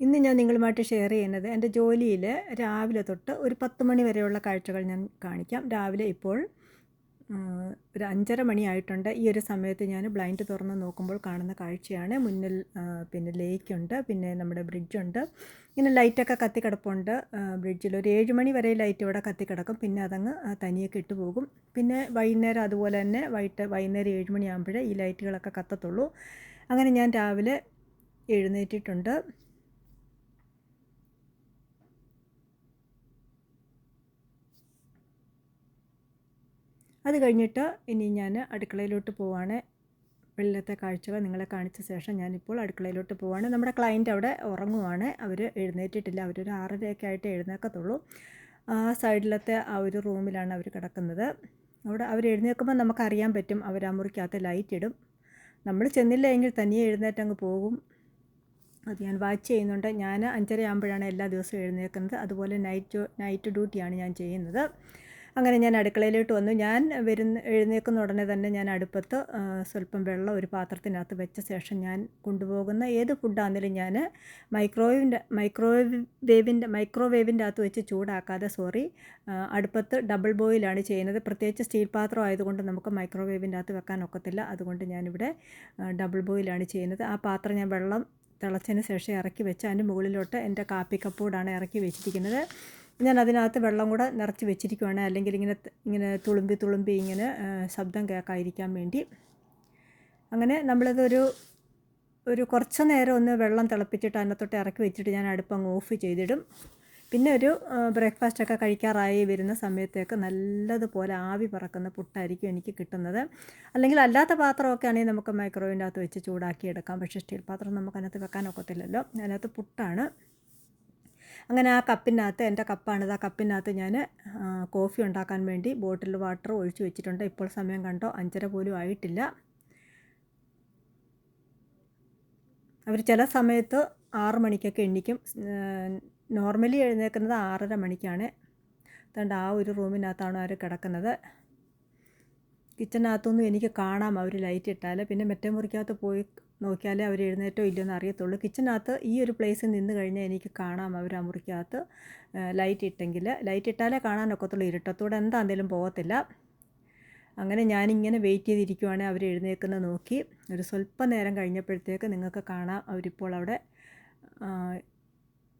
ഇന്ന് ഞാൻ നിങ്ങളുമായിട്ട് ഷെയർ ചെയ്യുന്നത് എന്റെ ജോലിയിൽ രാവിലെ തൊട്ട് ഒരു പത്ത് മണി വരെയുള്ള കാഴ്ചകൾ ഞാൻ കാണിക്കാം. രാവിലെ ഇപ്പോൾ ഒരു അഞ്ചര മണിയായിട്ടുണ്ട് ഈ ഒരു സമയത്ത് ഞാൻ ബ്ലൈൻഡ് തുറന്ന് നോക്കുമ്പോൾ കാണുന്ന കാഴ്ചയാണ്. മുന്നിൽ പിന്നെ ലേക്കുണ്ട് പിന്നെ നമ്മുടെ ബ്രിഡ്ജുണ്ട് ഇങ്ങനെ ലൈറ്റൊക്കെ കത്തിക്കിടപ്പുണ്ട് ബ്രിഡ്ജിൽ ഒരു ഏഴ് മണി വരെ ലൈറ്റ് ഇവിടെ കത്തിക്കിടക്കും പിന്നെ അതങ്ങ് തനിയൊക്കെ ഇട്ട് പോകും. പിന്നെ വൈകുന്നേരം അതുപോലെ തന്നെ വൈകിട്ട് വൈകുന്നേരം ഏഴ് മണിയാകുമ്പോഴേ ഈ ലൈറ്റുകളൊക്കെ കത്തത്തുള്ളൂ. അങ്ങനെ ഞാൻ രാവിലെ എഴുന്നേറ്റിട്ടുണ്ട്. അത് കഴിഞ്ഞിട്ട് ഇനി ഞാൻ അടുക്കളയിലോട്ട് പോവാണ്. വെള്ളത്തെ കാഴ്ചകൾ നിങ്ങളെ കാണിച്ച ശേഷം ഞാനിപ്പോൾ അടുക്കളയിലോട്ട് പോവാണ്. നമ്മുടെ ക്ലയന്റ് അവിടെ ഉറങ്ങുവാണ്. അവർ എഴുന്നേറ്റിട്ടില്ല. അവരൊരു ആറരയൊക്കെ ആയിട്ട് എഴുന്നേക്കത്തുള്ളൂ. ആ സൈഡിലത്തെ ആ ഒരു റൂമിലാണ് അവർ കിടക്കുന്നത്. അവിടെ അവർ എഴുന്നേൽക്കുമ്പോൾ നമുക്കറിയാൻ പറ്റും. അവർ ആ മുറിക്കകത്ത് ലൈറ്റ് ഇടും. നമ്മൾ ചെന്നില്ല എങ്കിൽ തനിയെ എഴുന്നേറ്റ് അങ്ങ് പോകും. അത് ഞാൻ വാച്ച് ചെയ്യുന്നുണ്ട്. ഞാൻ അഞ്ചര ആകുമ്പോഴാണ് എല്ലാ ദിവസവും എഴുന്നേൽക്കുന്നത് അതുപോലെ നൈറ്റ് നൈറ്റ് ഡ്യൂട്ടിയാണ് ഞാൻ ചെയ്യുന്നത്. അങ്ങനെ ഞാൻ അടുക്കളയിലോട്ട് വന്നു. ഞാൻ വരുന്ന എഴുന്നേക്കുന്ന ഉടനെ തന്നെ ഞാൻ അടുപ്പത്ത് സ്വല്പം വെള്ളം ഒരു പാത്രത്തിനകത്ത് വെച്ച ശേഷം ഞാൻ കൊണ്ടുപോകുന്ന ഏത് ഫുഡാണെങ്കിലും ഞാൻ മൈക്രോവേവിന്റെ മൈക്രോവേവിന്റെ മൈക്രോവേവിന്റെ അകത്ത് വെച്ച് ചൂടാക്കാതെ സോറി അടുപ്പത്ത് ഡബിൾ ബോയിലാണ് ചെയ്യുന്നത്. പ്രത്യേകിച്ച് സ്റ്റീൽ പാത്രം ആയതുകൊണ്ട് നമുക്ക് മൈക്രോവേവിന്റെ അകത്ത് വെക്കാൻ ഒക്കത്തില്ല. അതുകൊണ്ട് ഞാനിവിടെ ഡബിൾ ബോയിലാണ് ചെയ്യുന്നത്. ആ പാത്രം ഞാൻ വെള്ളം തിളച്ചതിന് ശേഷം ഇറക്കി വെച്ച് അതിന്റെ മുകളിലോട്ട് എന്റെ കാപ്പി കപ്പോടാണ് ഇറക്കി വെച്ചിരിക്കുന്നത്. ഞാൻ അതിനകത്ത് വെള്ളം കൂടെ നിറച്ച് വെച്ചിരിക്കുവാണ്. അല്ലെങ്കിൽ ഇങ്ങനെ ഇങ്ങനെ തുളുമ്പി തുളുമ്പി ഇങ്ങനെ ശബ്ദം കേൾക്കാതിരിക്കാൻ വേണ്ടി. അങ്ങനെ നമ്മളതൊരു ഒരു കുറച്ച് നേരം ഒന്ന് വെള്ളം തിളപ്പിച്ചിട്ട് അതിനകത്തോട്ട് ഇറക്കി വെച്ചിട്ട് ഞാൻ അടുപ്പങ്ങ് ഓഫ് ചെയ്തിടും. പിന്നെ ഒരു ബ്രേക്ക്ഫാസ്റ്റ് ഒക്കെ കഴിക്കാറായി വരുന്ന സമയത്തേക്ക് നല്ലതുപോലെ ആവി പറക്കുന്ന പുട്ടായിരിക്കും എനിക്ക് കിട്ടുന്നത്. അല്ലെങ്കിൽ അല്ലാത്ത പാത്രമൊക്കെ ആണെങ്കിൽ നമുക്ക് മൈക്രോവേവിന്റെ അകത്ത് വെച്ച് ചൂടാക്കി എടുക്കാം പക്ഷേ സ്റ്റീൽ പാത്രം നമുക്ക് അതിനകത്ത് വെക്കാൻ ഒക്കത്തില്ലല്ലോ. അതിനകത്ത് പുട്ടാണ്. അങ്ങനെ ആ കപ്പിനകത്ത് എന്റെ കപ്പാണിത് ആ കപ്പിനകത്ത് ഞാൻ കോഫി ഉണ്ടാക്കാൻ വേണ്ടി ബോട്ടിൽ വാട്ടർ ഒഴിച്ചു വെച്ചിട്ടുണ്ട്. ഇപ്പോൾ സമയം കണ്ടോ അഞ്ചര പോലും ആയിട്ടില്ല. അവർ ചില സമയത്ത് ആറ് മണിക്കൊക്കെ എണ്ണിക്കും നോർമലി എഴുന്നേൽക്കുന്നത് ആറര മണിക്കാണ്. അതുകൊണ്ട് ആ ഒരു റൂമിനകത്താണ് അവർ കിടക്കുന്നത്. കിച്ചനകത്തൊന്നും എനിക്ക് കാണാം അവർ ലൈറ്റ് ഇട്ടാൽ പിന്നെ മെറ്റേ മുറിക്കകത്ത് പോയി നോക്കിയാലേ അവർ എഴുന്നേറ്റോ ഇല്ലയോ എന്ന് അറിയത്തുള്ളൂ. കിച്ചനകത്ത് ഈ ഒരു പ്ലേസിൽ നിന്ന് കഴിഞ്ഞാൽ എനിക്ക് കാണാം അവർ ആ മുറിക്കകത്ത് ലൈറ്റ് ഇട്ടെങ്കിൽ ലൈറ്റ് ഇട്ടാലേ കാണാനൊക്കത്തുള്ളൂ എന്താ എന്താണെങ്കിലും പോകത്തില്ല. അങ്ങനെ ഞാനിങ്ങനെ വെയിറ്റ് ചെയ്തിരിക്കുവാണ് അവർ എഴുന്നേക്കുന്നത് നോക്കി. ഒരു സ്വല്പം നേരം കഴിഞ്ഞപ്പോഴത്തേക്ക് നിങ്ങൾക്ക് കാണാം അവരിപ്പോൾ അവിടെ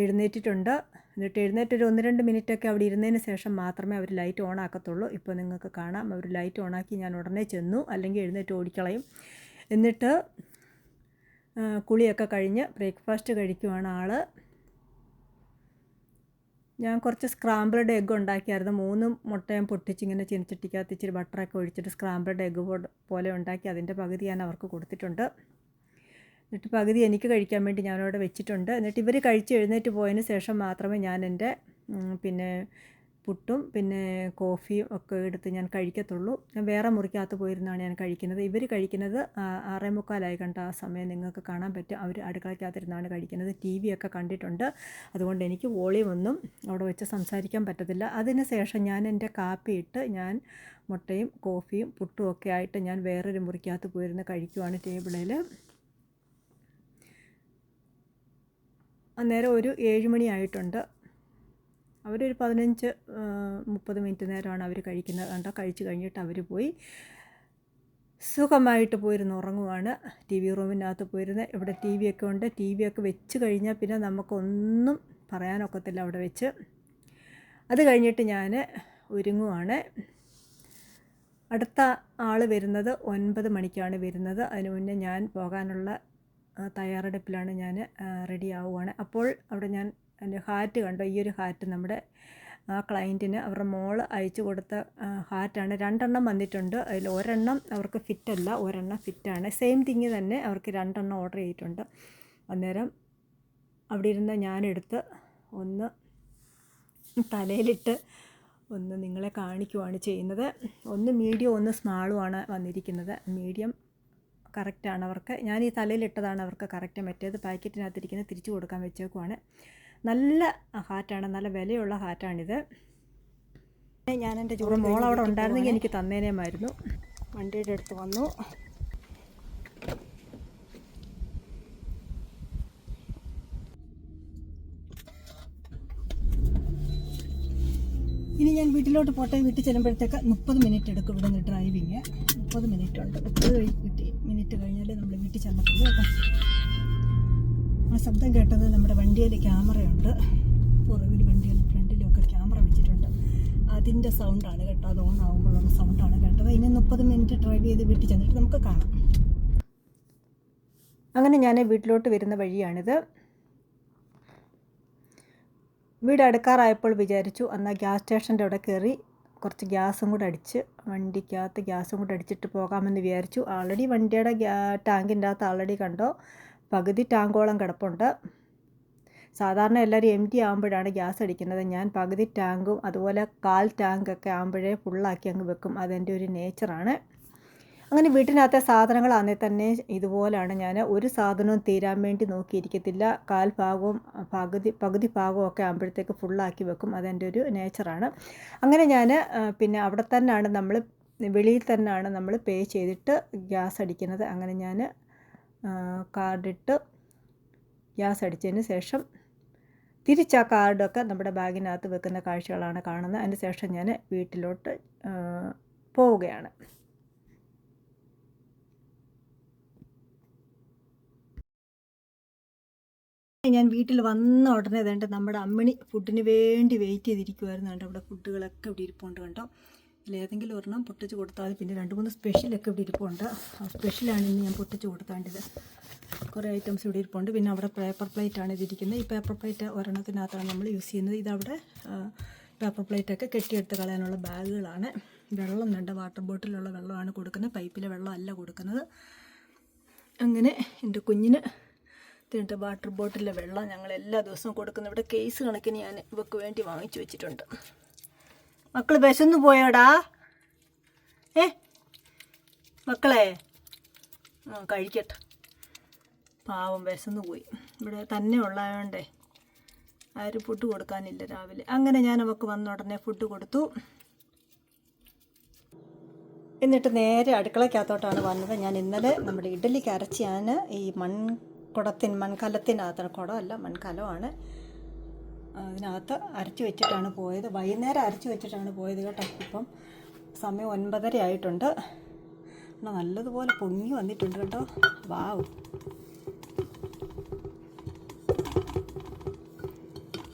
എഴുന്നേറ്റിട്ടുണ്ട്. എന്നിട്ട് എഴുന്നേറ്റ് ഒരു ഒന്ന് രണ്ട് മിനിറ്റൊക്കെ അവിടെ ഇരുന്നതിന് ശേഷം മാത്രമേ അവർ ലൈറ്റ് ഓൺ ആക്കത്തുള്ളൂ. ഇപ്പോൾ നിങ്ങൾക്ക് കാണാം. അവർ ലൈറ്റ് ഓണാക്കി ഞാൻ ഉടനെ ചെന്നു. അല്ലെങ്കിൽ എഴുന്നേറ്റ് ഓടിക്കളയും. എന്നിട്ട് കുളിയൊക്കെ കഴിഞ്ഞ് ബ്രേക്ക്ഫാസ്റ്റ് കഴിക്കുവാണ് ആൾ ഞാൻ കുറച്ച് സ്ക്രാമ്പിൾഡ് എഗ്ഗ് ഉണ്ടാക്കിയായിരുന്നു. മൂന്ന് മുട്ടയും പൊട്ടിച്ചിങ്ങനെ ചിനിച്ചിട്ടിക്കകത്ത് ഇച്ചിരി ബട്ടറൊക്കെ ഒഴിച്ചിട്ട് സ്ക്രാമ്പിൾഡ് എഗ്ഗ് പോലെ ഉണ്ടാക്കി അതിന്റെ പകുതി ഞാൻ അവർക്ക് കൊടുത്തിട്ടുണ്ട്. എന്നിട്ട് പകുതി എനിക്ക് കഴിക്കാൻ വേണ്ടി ഞാനവിടെ വെച്ചിട്ടുണ്ട്. എന്നിട്ട് ഇവർ കഴിച്ച് എഴുന്നേറ്റ് പോയതിന് ശേഷം മാത്രമേ ഞാൻ എന്റെ പിന്നെ പുട്ടും പിന്നെ കോഫിയും ഒക്കെ എടുത്ത് ഞാൻ കഴിക്കത്തുള്ളൂ. ഞാൻ വേറെ മുറിക്കകത്ത് പോയിരുന്നാണ് ഞാൻ കഴിക്കുന്നത്. ഇവർ കഴിക്കുന്നത് ആറേ മുക്കാലായി കണ്ട ആ സമയം നിങ്ങൾക്ക് കാണാൻ പറ്റും. അവർ അടുക്കളയ്ക്കകത്തിരുന്നാണ് കഴിക്കുന്നത്. ടി വി ഒക്കെ കണ്ടിട്ടുണ്ട്. അതുകൊണ്ട് എനിക്ക് വോളിയം ഒന്നും അവിടെ വെച്ച് സംസാരിക്കാൻ പറ്റത്തില്ല. അതിന് ശേഷം ഞാൻ എന്റെ കാപ്പി ഇട്ട് ഞാൻ മുട്ടയും കോഫിയും പുട്ടും ഒക്കെ ആയിട്ട് ഞാൻ വേറൊരു മുറിക്കകത്ത് പോയിരുന്ന് കഴിക്കുവാണ് ടേബിളിൽ അന്നേരം ഒരു ഏഴ് മണിയായിട്ടുണ്ട് അവരൊരു പതിനഞ്ച് മുപ്പത് മിനിറ്റ് നേരമാണ് അവർ കഴിക്കുന്നത് കണ്ടോ കഴിച്ചു കഴിഞ്ഞിട്ട് അവർ പോയി. സുഖമായിട്ട് പോയിരുന്ന് ഉറങ്ങുവാണ്. ടി വി റൂമിനകത്ത് പോയിരുന്ന്. ഇവിടെ ടി വി ഒക്കെ ഉണ്ട്. ടി വി ഒക്കെ വെച്ച് കഴിഞ്ഞാൽ പിന്നെ നമുക്കൊന്നും പറയാനൊക്കത്തില്ല അവിടെ വെച്ച്. അത് കഴിഞ്ഞിട്ട് ഞാൻ ഒരുങ്ങുവാണ്. അടുത്ത ആൾ വരുന്നത് ഒൻപത് മണിക്കാണ് വരുന്നത്. അതിന് മുന്നേ ഞാൻ പോകാനുള്ള തയ്യാറെടുപ്പിലാണ് ഞാൻ റെഡി ആവുകയാണ് അപ്പോൾ അവിടെ ഞാൻ എന്റെ ഹാറ്റ് കണ്ടോ. ഈ ഒരു ഹാറ്റ് നമ്മുടെ ആ ക്ലയന്റിന് അവരുടെ മോൾ അയച്ചു കൊടുത്ത ഹാറ്റാണ് രണ്ടെണ്ണം വന്നിട്ടുണ്ട്. അതിൽ ഒരെണ്ണം അവർക്ക് ഫിറ്റല്ല ഒരെണ്ണം ഫിറ്റാണ് സെയിം തിങ് തന്നെ അവർക്ക് രണ്ടെണ്ണം ഓർഡർ ചെയ്തിട്ടുണ്ട്. അന്നേരം അവിടെ ഇരുന്ന് ഞാനെടുത്ത് ഒന്ന് തലയിലിട്ട് ഒന്ന് നിങ്ങളെ കാണിക്കുവാണ് ചെയ്യുന്നത്. ഒന്ന് മീഡിയം ഒന്ന് സ്മാളുമാണ് വന്നിരിക്കുന്നത്. മീഡിയം കറക്റ്റാണ് അവർക്ക്. ഞാൻ ഈ തലയിലിട്ടതാണ് അവർക്ക് കറക്റ്റ് മറ്റേത് പാക്കറ്റിനകത്തിരിക്കുന്നത് തിരിച്ചു കൊടുക്കാൻ വെച്ചേക്കുവാണ്. നല്ല ഹാറ്റാണ് നല്ല വിലയുള്ള ഹാറ്റാണിത്. ഞാൻ എന്റെ ജോലി മോൾ അവിടെ ഉണ്ടായിരുന്നെങ്കിൽ എനിക്ക് തന്നേനേമായിരുന്നു. വണ്ടിയുടെ അടുത്ത് വന്നു. ഇനി ഞാൻ വീട്ടിലോട്ട് പോട്ടെ വീട്ടിൽ ചെല്ലുമ്പോഴത്തേക്ക് മുപ്പത് മിനിറ്റ് എടുക്കും ഇവിടെ നിന്ന് ഡ്രൈവിങ് മുപ്പത് മിനിറ്റ് ഉണ്ട്. മുപ്പത് മിനിറ്റ് കഴിഞ്ഞാലേ നമ്മൾ വീട്ടിൽ കേട്ടോ. ആ ശബ്ദം കേട്ടത് നമ്മുടെ വണ്ടിയിൽ ക്യാമറയുണ്ട്. പുറകിൽ വണ്ടിയിൽ ഫ്രണ്ടിലും ഒക്കെ ക്യാമറ വെച്ചിട്ടുണ്ട്. അതിന്റെ സൗണ്ടാണ് കേട്ടോ. അത് ഓൺ ആകുമ്പോഴുള്ള സൗണ്ടാണ് കേട്ടത്. ഇനി മുപ്പത് മിനിറ്റ് ഡ്രൈവ് ചെയ്ത് വീട്ടിൽ ചെന്നിട്ട് നമുക്ക് കാണാം. അങ്ങനെ ഞാൻ വീട്ടിലോട്ട് വരുന്ന വഴിയാണിത്. വീട് അടുക്കാറായപ്പോൾ വിചാരിച്ചു എന്നാൽ ഗ്യാസ് സ്റ്റേഷന്റെ അവിടെ കയറി കുറച്ച് ഗ്യാസും കൂടെ അടിച്ച് വണ്ടിക്കകത്ത് ഗ്യാസും കൂടെ അടിച്ചിട്ട് പോകാമെന്ന് വിചാരിച്ചു. ആൾറെഡി വണ്ടിയുടെ ടാങ്കിന്റെ അകത്ത് ആൾറെഡി കണ്ടോ പകുതി ടാങ്കോളം കിടപ്പുണ്ട്. സാധാരണ എല്ലാവരും എം ടി ആകുമ്പോഴാണ് ഗ്യാസ് അടിക്കുന്നത്. ഞാൻ പകുതി ടാങ്കും അതുപോലെ കാൽ ടാങ്കൊക്കെ ആകുമ്പോഴേ ഫുള്ളാക്കി അങ്ങ് വെക്കും. അതെന്റെ ഒരു നേച്ചറാണ്. അങ്ങനെ വീട്ടിനകത്തെ സാധനങ്ങളാണെങ്കിൽ തന്നെ ഇതുപോലെയാണ് ഞാൻ ഒരു സാധനവും തീരാൻ വേണ്ടി നോക്കിയിരിക്കത്തില്ല. കാൽ ഭാഗവും പകുതി പകുതി ഭാഗവും ഒക്കെ ആകുമ്പോഴത്തേക്ക് ഫുള്ളാക്കി വെക്കും. അതെന്റെ ഒരു നേച്ചറാണ് അങ്ങനെ ഞാൻ പിന്നെ അവിടെ തന്നെയാണ് നമ്മൾ വെളിയിൽ തന്നെയാണ് നമ്മൾ പേ ചെയ്തിട്ട് ഗ്യാസ് അടിക്കുന്നത്. അങ്ങനെ ഞാൻ കാർഡിട്ട് ഗ്യാസ് അടിച്ചതിന് ശേഷം തിരിച്ച് ആ കാർഡൊക്കെ നമ്മുടെ ബാഗിനകത്ത് വെക്കുന്ന കാഴ്ചകളാണ് കാണുന്നത്. അതിന് ശേഷം ഞാൻ വീട്ടിലോട്ട് പോവുകയാണ്. ഞാൻ വീട്ടിൽ വന്ന ഉടനെ വേണ്ട നമ്മുടെ അമ്മിണി ഫുഡിന് വേണ്ടി വെയിറ്റ് ചെയ്തിരിക്കുമായിരുന്നു കണ്ടോ ഇവിടെ ഫുഡുകളൊക്കെ ഇവിടെ ഇരിപ്പുണ്ട് കണ്ടോ. ഇതിലേതെങ്കിലും ഒരെണ്ണം പൊട്ടിച്ച് കൊടുത്താൽ പിന്നെ രണ്ട് മൂന്ന് സ്പെഷ്യലൊക്കെ ഇവിടെ ഇരിപ്പുണ്ട്. ആ സ്പെഷ്യലാണ് ഇന്ന് ഞാൻ പൊട്ടിച്ച് കൊടുത്താണ്ടിത്. കുറേ ഐറ്റംസ് ഇവിടെ ഇരിപ്പുണ്ട്. പിന്നെ അവിടെ പേപ്പർ പ്ലേറ്റ് ആണ് ഇതിരിക്കുന്നത്. ഈ പേപ്പർ പ്ലേറ്റ് ഒരെണ്ണത്തിനകത്താണ് നമ്മൾ യൂസ് ചെയ്യുന്നത്. ഇതവിടെ പേപ്പർ പ്ലേറ്റൊക്കെ കെട്ടിയെടുത്ത് കളയാനുള്ള ബാഗുകളാണ്. വെള്ളം വേണ്ട വാട്ടർ ബോട്ടിലുള്ള വെള്ളമാണ് കൊടുക്കുന്നത്. പൈപ്പിലെ വെള്ളമല്ല കൊടുക്കുന്നത്. അങ്ങനെ എന്റെ കുഞ്ഞിന് ഇതിന്റെ വാട്ടർ ബോട്ടിലെ വെള്ളം ഞങ്ങൾ എല്ലാ ദിവസവും കൊടുക്കുന്നു. ഇവിടെ കേസ് കണക്കിന് ഞാൻ ഇവക്ക് വേണ്ടി വാങ്ങിച്ചു വെച്ചിട്ടുണ്ട്. മക്കൾ വിശന്നു പോയോടാ. ഏ? മക്കളെ? ആ കഴിക്കട്ടെ. പാവം വിശന്നു പോയി. ഇവിടെ തന്നെ ഉള്ളതുകൊണ്ടേ ആരും ഫുഡ് കൊടുക്കാനില്ല രാവിലെ. അങ്ങനെ ഞാൻ അവക്ക് വന്ന ഉടനെ ഫുഡ് കൊടുത്തു. എന്നിട്ട് നേരെ അടുക്കളയ്ക്കകത്തോട്ടാണ് വന്നത്. ഞാൻ ഇന്നലെ നമ്മുടെ ഇഡലിക്ക് അരച്ച് ഞാൻ ഈ മൺകുടത്തിൻ മൺകലത്തിനകത്താണ്. കുടമല്ല മൺകലമാണ്. അതിനകത്ത് അരച്ച് വെച്ചിട്ടാണ് പോയത്. വൈകുന്നേരം അരച്ച് വെച്ചിട്ടാണ് പോയത് കേട്ടോ. ഇപ്പം സമയം ഒൻപതര ആയിട്ടുണ്ട്. നല്ലതുപോലെ പൊങ്ങി വന്നിട്ടുണ്ട് കേട്ടോ. വാവ്.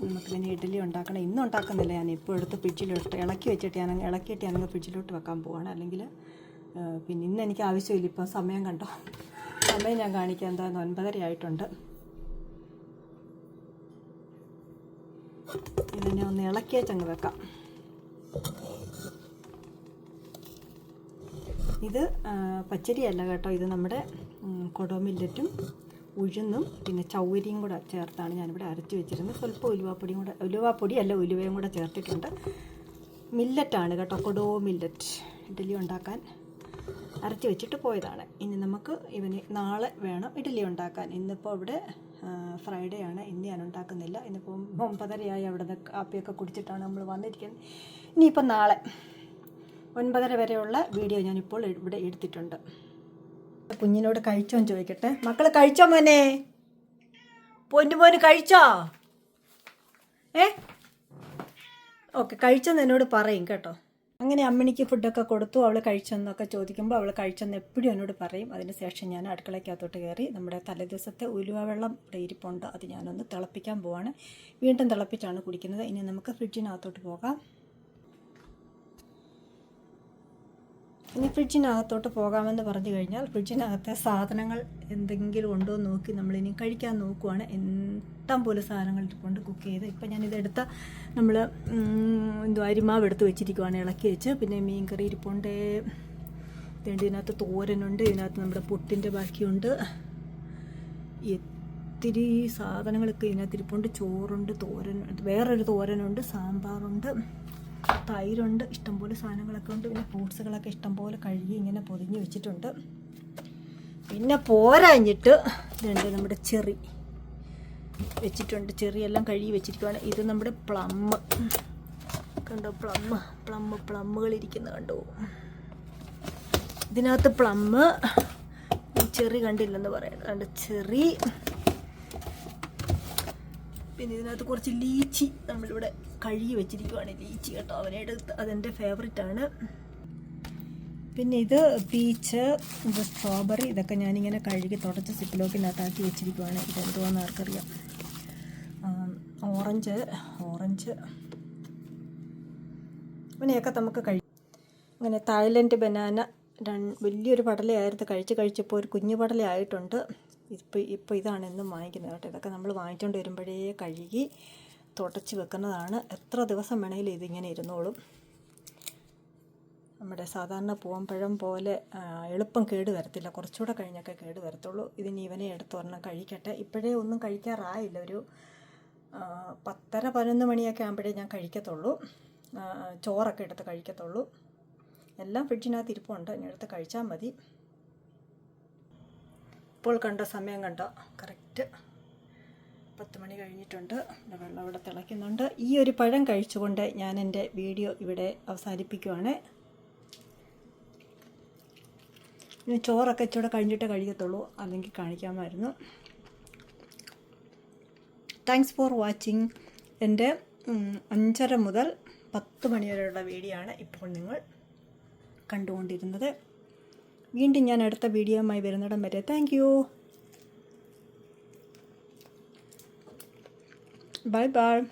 നമുക്ക് പിന്നെ ഇഡ്ഡലി ഉണ്ടാക്കണം. ഇന്നും ഉണ്ടാക്കുന്നില്ല ഞാൻ. ഇപ്പോൾ എടുത്ത് ഫ്രിഡ്ജിലോട്ട് ഇളക്കി വെച്ചിട്ട് ഞാൻ ഇളക്കിയിട്ട് ഞാനങ്ങ് ഫ്രിഡ്ജിലോട്ട് വെക്കാൻ പോവാണ്. അല്ലെങ്കിൽ പിന്നെ ഇന്ന് എനിക്ക് ആവശ്യമില്ല. ഇപ്പം സമയം കണ്ടോ. സമയം ഞാൻ കാണിക്കാം. എന്താ ഒൻപതര ആയിട്ടുണ്ട്. ഇതിനെ ഒന്ന് ഇളക്കിയേച്ചങ്ങ് വെക്കാം. ഇത് പച്ചരിയല്ല കേട്ടോ. ഇത് നമ്മുടെ കൊടോമില്ലറ്റും ഉഴുന്നും പിന്നെ ചൗരിയും കൂടെ ചേർത്താണ് ഞാനിവിടെ അരച്ച് വെച്ചിരുന്നത്. സ്വല്പം ഉലുവാപ്പൊടിയും കൂടെ ഉലുവാപ്പൊടി അല്ല ഉലുവയും കൂടെ ചേർത്തിട്ടുണ്ട്. മില്ലറ്റാണ് കേട്ടോ കൊടോ മില്ലറ്റ്. ഇഡ്ഡലി ഉണ്ടാക്കാൻ അരച്ച് വെച്ചിട്ട് പോയതാണ്. ഇനി നമുക്ക് ഇവന് നാളെ വേണം ഇഡ്ഡലി ഉണ്ടാക്കാൻ. ഇന്നിപ്പോൾ ഇവിടെ ഫ്രൈഡേ ആണ്. ഇന്ന് ഞാൻ ഉണ്ടാക്കുന്നില്ല. ഇന്നിപ്പോൾ ഒമ്പതരയായി അവിടെ നിന്ന് കാപ്പിയൊക്കെ കുടിച്ചിട്ടാണ് നമ്മൾ വന്നിരിക്കുന്നത്. ഇനിയിപ്പോൾ നാളെ ഒൻപതര വരെയുള്ള വീഡിയോ ഞാനിപ്പോൾ ഇവിടെ എടുത്തിട്ടുണ്ട്. കുഞ്ഞിനോട് കഴിച്ചോന്ന് ചോദിക്കട്ടെ. മക്കൾ കഴിച്ചോ മോനെ? പൊന്നു മോന് കഴിച്ചോ? ഏ? ഓക്കെ കഴിച്ചെന്ന് എന്നോട് പറയും കേട്ടോ. അങ്ങനെ അമ്മിണിക്ക് ഫുഡൊക്കെ കൊടുത്തു അവൾ കഴിച്ചെന്നൊക്കെ ചോദിക്കുമ്പോൾ അവൾ കഴിച്ചെന്ന് എപ്പോഴും എന്നോട് പറയും. അതിന് ശേഷം ഞാൻ അടുക്കളയ്ക്കകത്തോട്ട് കയറി നമ്മുടെ തലേദിവസത്തെ ഉലുവ വെള്ളം ഇവിടെ ഇരിപ്പുണ്ട്. അത് ഞാനൊന്ന് തിളപ്പിക്കാൻ പോവാണ്. വീണ്ടും തിളപ്പിച്ചാണ് കുടിക്കുന്നത്. ഇനി നമുക്ക് ഫ്രിഡ്ജിനകത്തോട്ട് പോകാം. ഇനി ഫ്രിഡ്ജിനകത്തോട്ട് പോകാമെന്ന് പറഞ്ഞു കഴിഞ്ഞാൽ ഫ്രിഡ്ജിനകത്തെ സാധനങ്ങൾ എന്തെങ്കിലും ഉണ്ടോ എന്ന് നോക്കി നമ്മളിനി കഴിക്കാൻ നോക്കുവാണ്. ഇഷ്ടം പോലെ സാധനങ്ങൾ കൊണ്ട് കുക്ക് ചെയ്ത് ഇപ്പം ഞാനിതെടുത്ത നമ്മൾ എന്തോ അരിമാവ് എടുത്ത് വെച്ചിരിക്കുവാണ് ഇളക്കി വെച്ച്. പിന്നെ മീൻ കറി ഇരിപ്പുണ്ട് ഇതുണ്ട് ഇതിനകത്ത് തോരനുണ്ട് ഇതിനകത്ത് നമ്മുടെ പുട്ടിന്റെ ബാക്കിയുണ്ട്. ഒത്തിരി സാധനങ്ങളൊക്കെ ഇതിനകത്ത് ഇരിപ്പുണ്ട്. ചോറുണ്ട് തോരൻ വേറൊരു തോരനുണ്ട് സാമ്പാറുണ്ട്. തൈരുണ്ട് ഇഷ്ടംപോലെ സാധനങ്ങളൊക്കെ ഉണ്ട്. പിന്നെ ഫ്രൂട്ട്സുകളൊക്കെ ഇഷ്ടംപോലെ കഴുകി ഇങ്ങനെ പൊതിഞ്ഞ് വെച്ചിട്ടുണ്ട്. പിന്നെ പോരാഞ്ഞിട്ട് ഇതുണ്ട് നമ്മുടെ ചെറി. വെച്ചിട്ടുണ്ട് ചെറിയെല്ലാം കഴുകി വെച്ചിരിക്കുവാണ്. ഇത് നമ്മുടെ പ്ലമ്മ്. കണ്ടോ പ്ലമ്മ്? പ്ലമ്മ് പ്ലമ്മുകൾ ഇരിക്കുന്നത് കണ്ടോ? ഇതിനകത്ത് പ്ലമ്മ് ചെറി കണ്ടില്ലെന്ന് പറയുന്നത് കണ്ട്? ചെറി. പിന്നെ ഇതിനകത്ത് കുറച്ച് ലീച്ചി നമ്മളിവിടെ കഴുകി വെച്ചിരിക്കുവാണ് ലീച്ചി കേട്ടോ. അവനെടുത്ത് അതെന്റെ ആണ്. പിന്നെ ഇത് പീച്ച് ഇത് സ്ട്രോബെറി ഇതൊക്കെ ഞാനിങ്ങനെ കഴുകി തുടച്ച് സിപ്പിലോക്കിനകത്താക്കി വെച്ചിരിക്കുവാണ്. ഇതെന്തുവാന്ന് ആർക്കറിയാം? ഓറഞ്ച് ഓറഞ്ച് അങ്ങനെയൊക്കെ നമുക്ക് കഴി അങ്ങനെ തായ്ലൻഡ് ബനാന വലിയൊരു പടലയായിരുന്നു കഴിച്ച് കഴിച്ചപ്പോൾ ഒരു കുഞ്ഞു പടലയായിട്ടുണ്ട്. ഇപ്പോൾ ഇപ്പോൾ ഇതാണ് എന്നും വാങ്ങിക്കുന്നത് കേട്ടോ. ഇതൊക്കെ നമ്മൾ വാങ്ങിച്ചുകൊണ്ട് വരുമ്പോഴേ കഴുകി തുടച്ച് വെക്കുന്നതാണ്. എത്ര ദിവസം വേണമെങ്കിലും ഇതിങ്ങനെ ഇരുന്നോളും. നമ്മുടെ സാധാരണ പൂവമ്പഴം പോലെ എളുപ്പം കേട് വരത്തില്ല. കുറച്ചുകൂടെ കഴിഞ്ഞൊക്കെ കേട് വരത്തുള്ളൂ. ഇതിന് ഇവനെ എടുത്ത് ഒരെണ്ണം കഴിക്കട്ടെ. ഇപ്പോഴേ ഒന്നും കഴിക്കാറായില്ല. ഒരു പത്തര പതിനൊന്ന് മണിയൊക്കെ ആകുമ്പോഴേ ഞാൻ കഴിക്കത്തുള്ളൂ. ചോറൊക്കെ എടുത്ത് കഴിക്കത്തുള്ളൂ. എല്ലാം ഫ്രിഡ്ജിനകത്ത് ഇരിപ്പുണ്ട്. ഇനി എടുത്ത് കഴിച്ചാൽ മതി. ഇപ്പോൾ കണ്ട സമയം കണ്ടോ? കറക്റ്റ്. പത്ത് മണി കഴിഞ്ഞിട്ടുണ്ട്. വെള്ളം ഇവിടെ തിളയ്ക്കുന്നുണ്ട്. ഈ ഒരു പഴം കഴിച്ചുകൊണ്ട് ഞാൻ എന്റെ വീഡിയോ ഇവിടെ അവസാനിപ്പിക്കുവാണ്. ഇനി ചോറൊക്കെ ഇച്ചിരി കഴിഞ്ഞിട്ടേ കഴിക്കത്തുള്ളൂ. അല്ലെങ്കിൽ കാണിക്കാമായിരുന്നു. താങ്ക്സ് ഫോർ വാച്ചിങ് എന്റെ അഞ്ചര മുതൽ പത്ത് മണി വരെയുള്ള വീഡിയോ ആണ് ഇപ്പോൾ നിങ്ങൾ കണ്ടുകൊണ്ടിരുന്നത്. വീണ്ടും ഞാൻ അടുത്ത വീഡിയോയുമായി വരുന്നിടം വരെ. Thank Bye bye.